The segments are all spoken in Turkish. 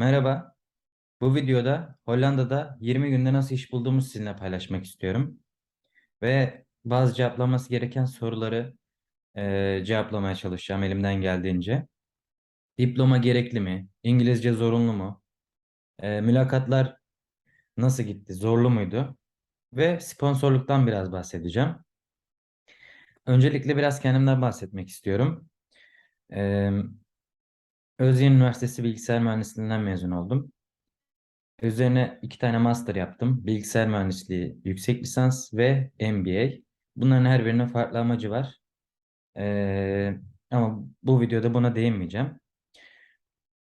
Merhaba. Bu videoda Hollanda'da 20 günde nasıl iş bulduğumu sizinle paylaşmak istiyorum. Ve bazı cevaplaması gereken soruları eee, cevaplamaya çalışacağım elimden geldiğince. Diploma gerekli mi? İngilizce zorunlu mu? Eee, mülakatlar nasıl gitti? Zorlu muydu? Ve sponsorluktan biraz bahsedeceğim. Öncelikle biraz kendimden bahsetmek istiyorum. Eee Özyeğin Üniversitesi Bilgisayar Mühendisliğinden mezun oldum. Üzerine iki tane master yaptım. Bilgisayar mühendisliği yüksek lisans ve MBA. Bunların her birinin farklı amacı var. Ee, ama bu videoda buna değinmeyeceğim.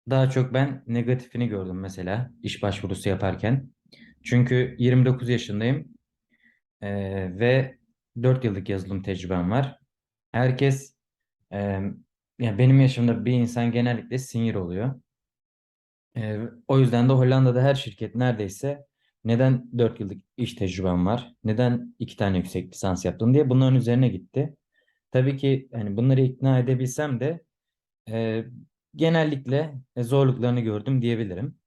Daha çok ben negatifini gördüm mesela iş başvurusu yaparken. Çünkü 29 yaşındayım ee, ve 4 yıllık yazılım tecrübem var. Herkes, e, yani benim yaşımda bir insan genellikle senior oluyor. Ee, o yüzden de Hollanda'da her şirket neredeyse neden 4 yıllık iş tecrübem var, neden 2 tane yüksek lisans yaptın diye bunların üzerine gitti. Tabii ki hani bunları ikna edebilsem de e, genellikle e, zorluklarını gördüm diyebilirim.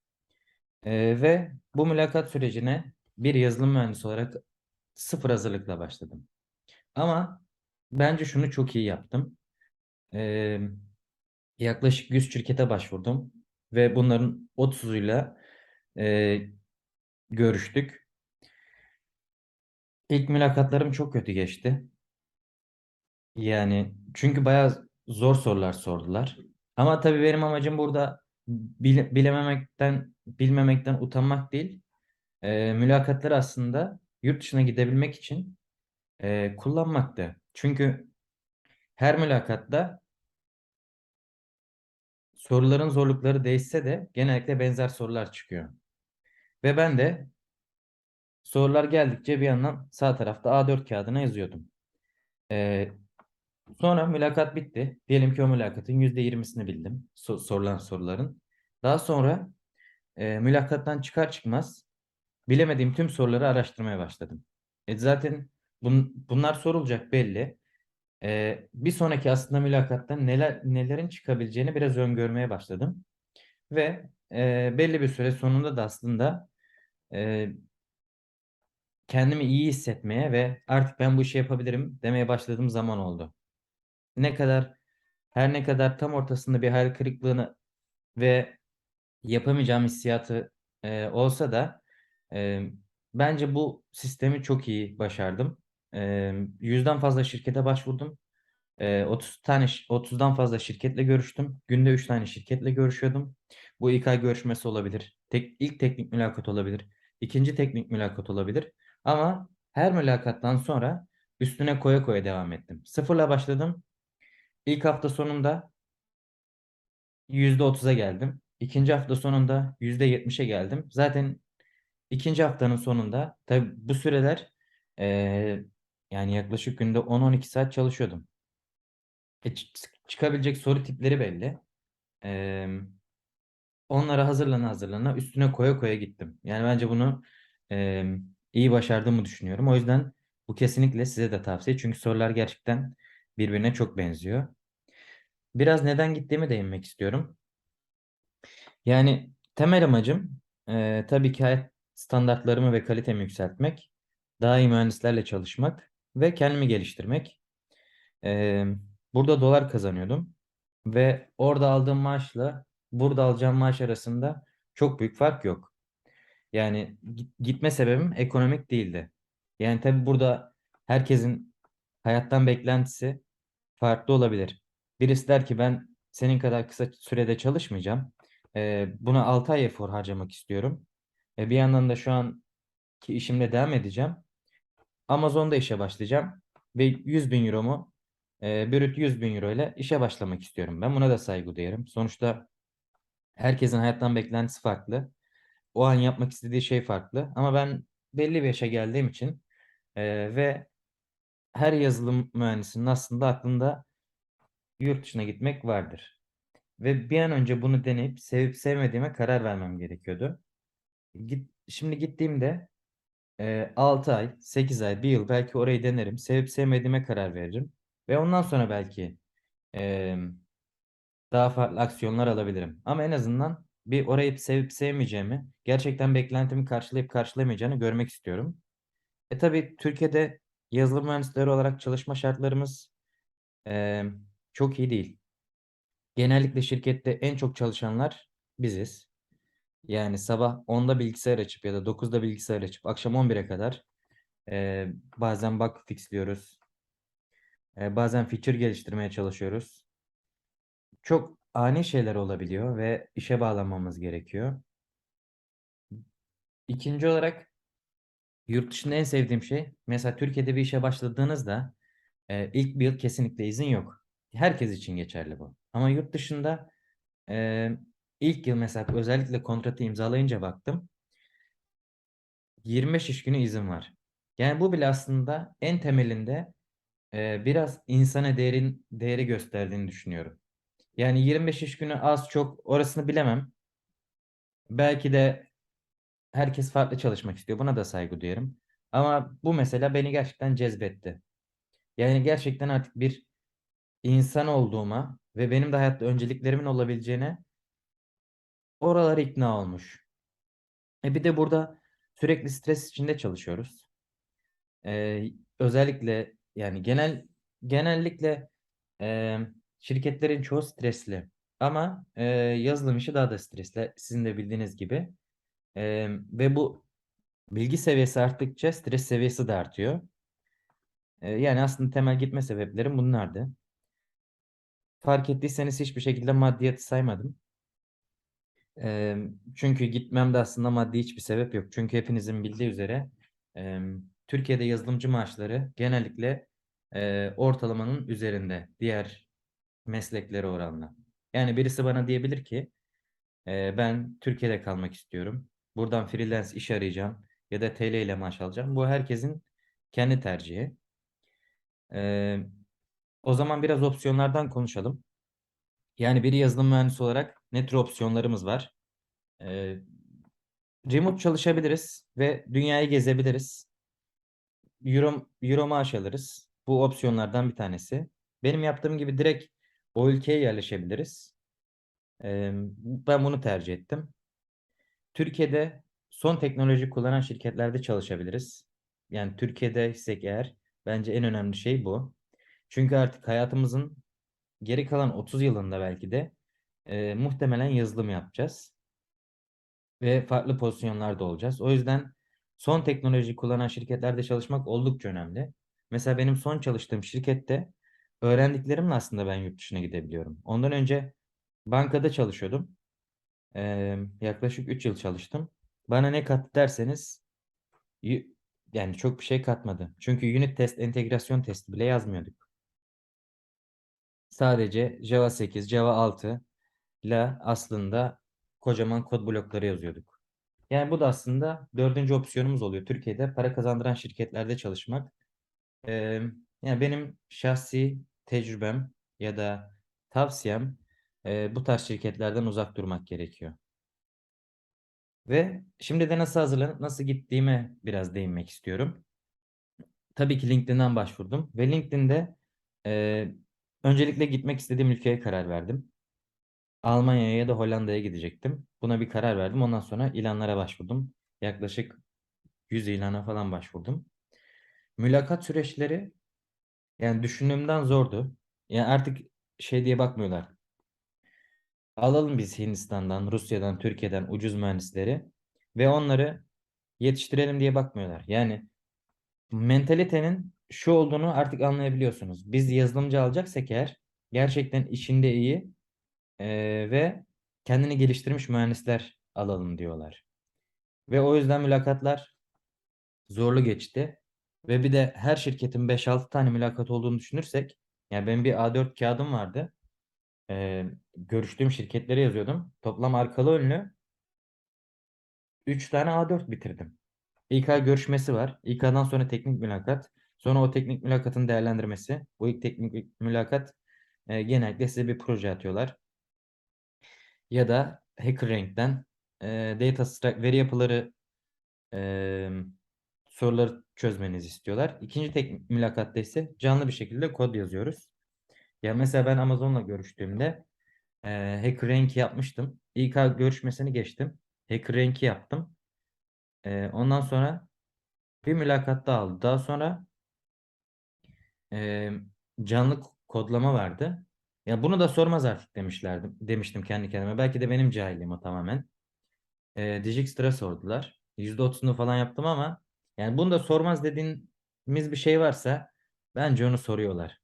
E, ve bu mülakat sürecine bir yazılım mühendisi olarak sıfır hazırlıkla başladım. Ama bence şunu çok iyi yaptım. E, yaklaşık 100 şirkete başvurdum ve bunların 30'uyla e, görüştük. İlk mülakatlarım çok kötü geçti. Yani çünkü bayağı zor sorular sordular. Ama tabii benim amacım burada bile- bilememekten, bilmemekten utanmak değil. E, mülakatları aslında yurt dışına gidebilmek için e, kullanmaktı. Çünkü her mülakatta soruların zorlukları değişse de genellikle benzer sorular çıkıyor. Ve ben de sorular geldikçe bir yandan sağ tarafta A4 kağıdına yazıyordum. Ee, sonra mülakat bitti. Diyelim ki o mülakatın %20'sini bildim. so- sorulan soruların. Daha sonra e, mülakattan çıkar çıkmaz bilemediğim tüm soruları araştırmaya başladım. E, zaten bun- bunlar sorulacak belli. E, bir sonraki aslında mülakatta neler nelerin çıkabileceğini biraz öngörmeye başladım. Ve e, belli bir süre sonunda da aslında e, kendimi iyi hissetmeye ve artık ben bu işi yapabilirim demeye başladığım zaman oldu. Ne kadar her ne kadar tam ortasında bir hayal kırıklığını ve yapamayacağım hissiyatı e, olsa da e, bence bu sistemi çok iyi başardım. Yüzden fazla şirkete başvurdum. E, 30 tane 30'dan fazla şirketle görüştüm. Günde 3 tane şirketle görüşüyordum. Bu ilk ay görüşmesi olabilir. Tek, ilk teknik mülakat olabilir. ikinci teknik mülakat olabilir. Ama her mülakattan sonra üstüne koya koya devam ettim. Sıfırla başladım. İlk hafta sonunda %30'a geldim. İkinci hafta sonunda %70'e geldim. Zaten ikinci haftanın sonunda tabi bu süreler yani yaklaşık günde 10-12 saat çalışıyordum. E, çı- çıkabilecek soru tipleri belli. Eee onlara hazırlana hazırlana üstüne koya koya gittim. Yani bence bunu eee, iyi başardığımı düşünüyorum. O yüzden bu kesinlikle size de tavsiye. Çünkü sorular gerçekten birbirine çok benziyor. Biraz neden gittiğimi değinmek istiyorum. Yani temel amacım eee, tabii ki hayat standartlarımı ve kalitemi yükseltmek, daha iyi mühendislerle çalışmak ve kendimi geliştirmek. Eee, burada dolar kazanıyordum ve orada aldığım maaşla burada alacağım maaş arasında çok büyük fark yok. Yani git- gitme sebebim ekonomik değildi. Yani tabii burada herkesin hayattan beklentisi farklı olabilir. Birisi der ki ben senin kadar kısa sürede çalışmayacağım. Ee, buna 6 ay efor harcamak istiyorum. E, bir yandan da şu anki işimle devam edeceğim. Amazon'da işe başlayacağım ve 100 bin euromu e, brüt 100 bin euro ile işe başlamak istiyorum. Ben buna da saygı duyarım. Sonuçta herkesin hayattan beklentisi farklı. O an yapmak istediği şey farklı. Ama ben belli bir yaşa geldiğim için e, ve her yazılım mühendisinin aslında aklında yurt dışına gitmek vardır. Ve bir an önce bunu deneyip sevip sevmediğime karar vermem gerekiyordu. Git, şimdi gittiğimde e, 6 ay, 8 ay, 1 yıl belki orayı denerim. Sevip sevmediğime karar veririm. Ve ondan sonra belki e, daha farklı aksiyonlar alabilirim. Ama en azından bir orayı sevip sevmeyeceğimi, gerçekten beklentimi karşılayıp karşılayamayacağını görmek istiyorum. E tabii Türkiye'de yazılım mühendisleri olarak çalışma şartlarımız eee, çok iyi değil. Genellikle şirkette en çok çalışanlar biziz. Yani sabah 10'da bilgisayar açıp ya da 9'da bilgisayar açıp akşam 11'e kadar eee, bazen bug fixliyoruz. Eee, bazen feature geliştirmeye çalışıyoruz. Çok ani şeyler olabiliyor ve işe bağlanmamız gerekiyor. İkinci olarak yurt dışında en sevdiğim şey mesela Türkiye'de bir işe başladığınızda e, ilk bir yıl kesinlikle izin yok. Herkes için geçerli bu. Ama yurt dışında e, ilk yıl mesela özellikle kontratı imzalayınca baktım 25 iş günü izin var. Yani bu bile aslında en temelinde e, biraz insana değerin değeri gösterdiğini düşünüyorum. Yani 25 iş günü az çok orasını bilemem. Belki de herkes farklı çalışmak istiyor. Buna da saygı duyarım. Ama bu mesela beni gerçekten cezbetti. Yani gerçekten artık bir insan olduğuma ve benim de hayatta önceliklerimin olabileceğine oralar ikna olmuş. E bir de burada sürekli stres içinde çalışıyoruz. Ee, özellikle yani genel genellikle e, şirketlerin çoğu stresli. Ama e, yazılım işi daha da stresli. Sizin de bildiğiniz gibi. E, ve bu bilgi seviyesi arttıkça stres seviyesi de artıyor. E, yani aslında temel gitme sebeplerim bunlardı. Fark ettiyseniz hiçbir şekilde maddiyatı saymadım. E, çünkü gitmemde aslında maddi hiçbir sebep yok. Çünkü hepinizin bildiği üzere e, Türkiye'de yazılımcı maaşları genellikle e, ortalamanın üzerinde diğer mesleklere oranla. Yani birisi bana diyebilir ki e, ben Türkiye'de kalmak istiyorum. Buradan freelance iş arayacağım ya da TL ile maaş alacağım. Bu herkesin kendi tercihi. E, o zaman biraz opsiyonlardan konuşalım. Yani bir yazılım mühendisi olarak ne tür opsiyonlarımız var? E, remote çalışabiliriz ve dünyayı gezebiliriz. Euro, Euro maaş alırız. Bu opsiyonlardan bir tanesi. Benim yaptığım gibi direkt o ülkeye yerleşebiliriz. E, ben bunu tercih ettim. Türkiye'de son teknoloji kullanan şirketlerde çalışabiliriz. Yani Türkiye'de isek eğer bence en önemli şey bu. Çünkü artık hayatımızın geri kalan 30 yılında belki de e, muhtemelen yazılım yapacağız. Ve farklı pozisyonlarda olacağız. O yüzden son teknoloji kullanan şirketlerde çalışmak oldukça önemli. Mesela benim son çalıştığım şirkette öğrendiklerimle aslında ben yurt dışına gidebiliyorum. Ondan önce bankada çalışıyordum. Ee, yaklaşık 3 yıl çalıştım. Bana ne kattı derseniz yani çok bir şey katmadı. Çünkü unit test, entegrasyon testi bile yazmıyorduk. Sadece Java 8, Java 6 ile aslında kocaman kod blokları yazıyorduk. Yani bu da aslında dördüncü opsiyonumuz oluyor. Türkiye'de para kazandıran şirketlerde çalışmak. Ee, yani benim şahsi tecrübem ya da tavsiyem e, bu tarz şirketlerden uzak durmak gerekiyor. Ve şimdi de nasıl hazırlanıp nasıl gittiğime biraz değinmek istiyorum. Tabii ki LinkedIn'den başvurdum ve LinkedIn'de e, öncelikle gitmek istediğim ülkeye karar verdim. Almanya'ya ya da Hollanda'ya gidecektim. Buna bir karar verdim. Ondan sonra ilanlara başvurdum. Yaklaşık 100 ilana falan başvurdum. Mülakat süreçleri yani düşündüğümden zordu. Yani artık şey diye bakmıyorlar. Alalım biz Hindistan'dan, Rusya'dan, Türkiye'den ucuz mühendisleri ve onları yetiştirelim diye bakmıyorlar. Yani mentalitenin şu olduğunu artık anlayabiliyorsunuz. Biz yazılımcı alacaksak eğer gerçekten işinde iyi ve kendini geliştirmiş mühendisler alalım diyorlar. Ve o yüzden mülakatlar zorlu geçti. Ve bir de her şirketin 5-6 tane mülakat olduğunu düşünürsek yani benim bir A4 kağıdım vardı. Eee, görüştüğüm şirketlere yazıyordum. Toplam arkalı önlü 3 tane A4 bitirdim. İK görüşmesi var. İK'dan sonra teknik mülakat. Sonra o teknik mülakatın değerlendirmesi. Bu ilk teknik mülakat e, genellikle size bir proje atıyorlar. Ya da HackerRank'ten e, data veri yapıları e, soruları çözmenizi istiyorlar. İkinci teknik mülakatta ise canlı bir şekilde kod yazıyoruz. Ya mesela ben Amazon'la görüştüğümde Ee, HackerRank'i yapmıştım. İK görüşmesini geçtim. HackerRank'i yaptım. Ee, ondan sonra bir mülakat daha aldı. Daha sonra e, canlı kodlama vardı. Ya bunu da sormaz artık demişlerdi. Demiştim kendi kendime. Belki de benim cahilliğim o tamamen. E, Dijikstr'a sordular. %30'unu falan yaptım ama yani bunu da sormaz dediğimiz bir şey varsa bence onu soruyorlar.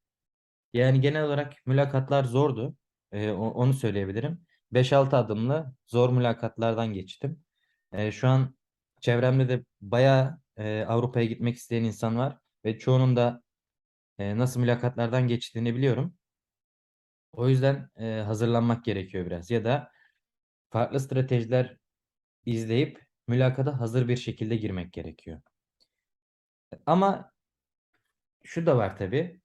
Yani genel olarak mülakatlar zordu. E, onu söyleyebilirim. 5-6 adımlı zor mülakatlardan geçtim. E, şu an çevremde de bayağı e, Avrupa'ya gitmek isteyen insan var ve çoğunun da e, nasıl mülakatlardan geçtiğini biliyorum. O yüzden e, hazırlanmak gerekiyor biraz ya da farklı stratejiler izleyip mülakata hazır bir şekilde girmek gerekiyor. Ama şu da var tabii.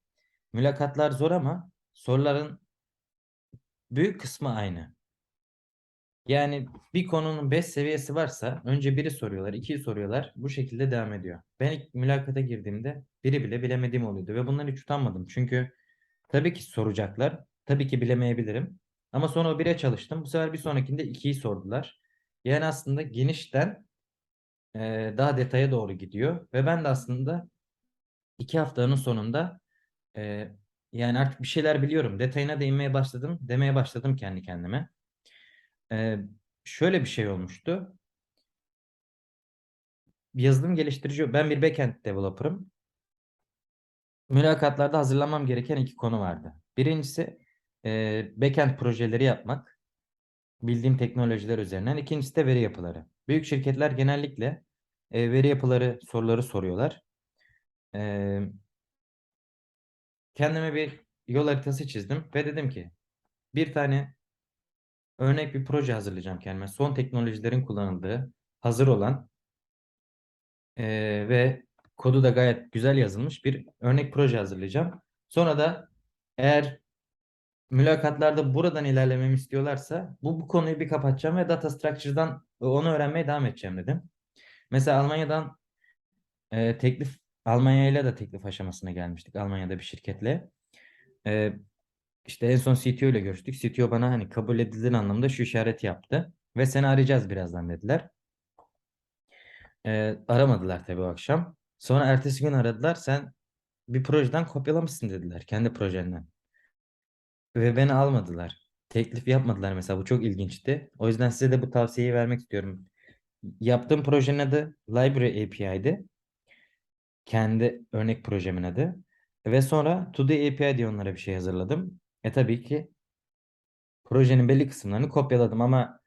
Mülakatlar zor ama soruların büyük kısmı aynı. Yani bir konunun 5 seviyesi varsa önce biri soruyorlar, ikiyi soruyorlar. Bu şekilde devam ediyor. Ben ilk mülakata girdiğimde biri bile bilemediğim oluyordu ve bundan hiç utanmadım. Çünkü tabii ki soracaklar. Tabii ki bilemeyebilirim. Ama sonra o bire çalıştım. Bu sefer bir sonrakinde ikiyi sordular. Yani aslında genişten e, daha detaya doğru gidiyor. Ve ben de aslında iki haftanın sonunda e, yani artık bir şeyler biliyorum. Detayına değinmeye başladım. Demeye başladım kendi kendime. E, şöyle bir şey olmuştu. Yazılım geliştirici, ben bir backend developer'ım. Mülakatlarda hazırlamam gereken iki konu vardı. Birincisi e, backend projeleri yapmak. Bildiğim teknolojiler üzerinden. İkincisi de veri yapıları. Büyük şirketler genellikle e, veri yapıları soruları soruyorlar. E, kendime bir yol haritası çizdim ve dedim ki bir tane örnek bir proje hazırlayacağım kendime. Son teknolojilerin kullanıldığı, hazır olan e, ve kodu da gayet güzel yazılmış bir örnek proje hazırlayacağım. Sonra da eğer mülakatlarda buradan ilerlememi istiyorlarsa bu, bu konuyu bir kapatacağım ve data structure'dan onu öğrenmeye devam edeceğim dedim. Mesela Almanya'dan e, teklif Almanya ile de teklif aşamasına gelmiştik. Almanya'da bir şirketle. E, işte en son CTO ile görüştük. CTO bana hani kabul edilir anlamda şu işareti yaptı. Ve seni arayacağız birazdan dediler. E, aramadılar tabii o akşam. Sonra ertesi gün aradılar. Sen bir projeden kopyalamışsın dediler. Kendi projenden. Ve beni almadılar. Teklif yapmadılar mesela. Bu çok ilginçti. O yüzden size de bu tavsiyeyi vermek istiyorum. Yaptığım projenin adı Library API'di. Kendi örnek projemin adı. Ve sonra To The API diye onlara bir şey hazırladım. E tabii ki projenin belli kısımlarını kopyaladım ama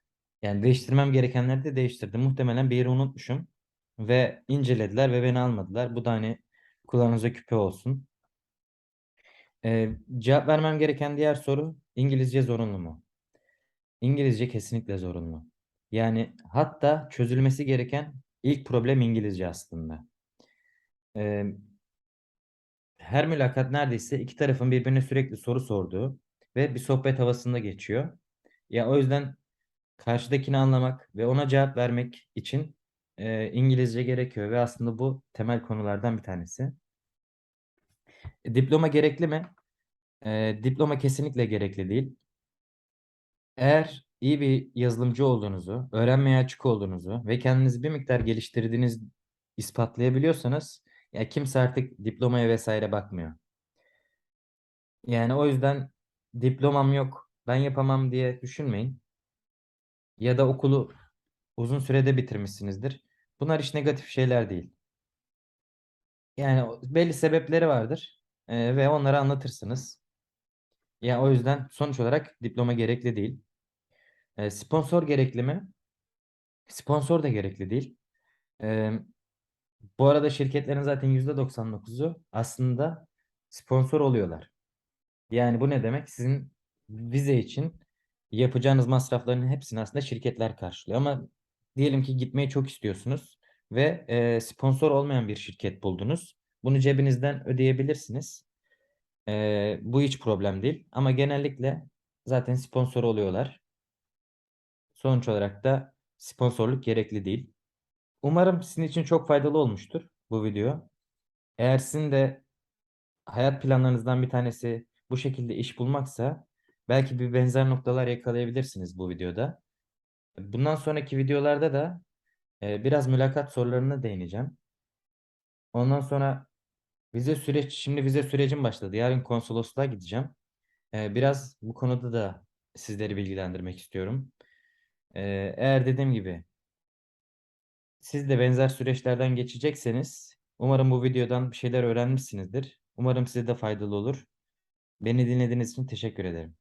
yani değiştirmem gerekenleri de değiştirdim. Muhtemelen bir yeri unutmuşum. Ve incelediler ve beni almadılar. Bu da hani kulağınıza küpe olsun. Ee, cevap vermem gereken diğer soru İngilizce zorunlu mu? İngilizce kesinlikle zorunlu. Yani hatta çözülmesi gereken ilk problem İngilizce aslında. Ee, her mülakat neredeyse iki tarafın birbirine sürekli soru sorduğu ve bir sohbet havasında geçiyor. Ya o yüzden karşıdakini anlamak ve ona cevap vermek için e, İngilizce gerekiyor ve aslında bu temel konulardan bir tanesi. E, diploma gerekli mi? E, diploma kesinlikle gerekli değil. Eğer iyi bir yazılımcı olduğunuzu, öğrenmeye açık olduğunuzu ve kendinizi bir miktar geliştirdiğiniz ispatlayabiliyorsanız ya kimse artık diplomaya vesaire bakmıyor. Yani o yüzden diplomam yok, ben yapamam diye düşünmeyin. Ya da okulu uzun sürede bitirmişsinizdir. Bunlar hiç negatif şeyler değil. Yani belli sebepleri vardır e, ve onları anlatırsınız. Ya o yüzden sonuç olarak diploma gerekli değil. E, sponsor gerekli mi? Sponsor da gerekli değil. E, bu arada şirketlerin zaten %99'u aslında sponsor oluyorlar. Yani bu ne demek? Sizin vize için yapacağınız masrafların hepsini aslında şirketler karşılıyor. Ama diyelim ki gitmeyi çok istiyorsunuz ve e, sponsor olmayan bir şirket buldunuz. Bunu cebinizden ödeyebilirsiniz. E, bu hiç problem değil. Ama genellikle zaten sponsor oluyorlar. Sonuç olarak da sponsorluk gerekli değil. Umarım sizin için çok faydalı olmuştur bu video. Eğer sizin de hayat planlarınızdan bir tanesi bu şekilde iş bulmaksa Belki bir benzer noktalar yakalayabilirsiniz bu videoda. Bundan sonraki videolarda da e, biraz mülakat sorularına değineceğim. Ondan sonra vize süreç, şimdi vize sürecim başladı. Yarın konsolosluğa gideceğim. E, biraz bu konuda da sizleri bilgilendirmek istiyorum. E, eğer dediğim gibi siz de benzer süreçlerden geçecekseniz umarım bu videodan bir şeyler öğrenmişsinizdir. Umarım size de faydalı olur. Beni dinlediğiniz için teşekkür ederim.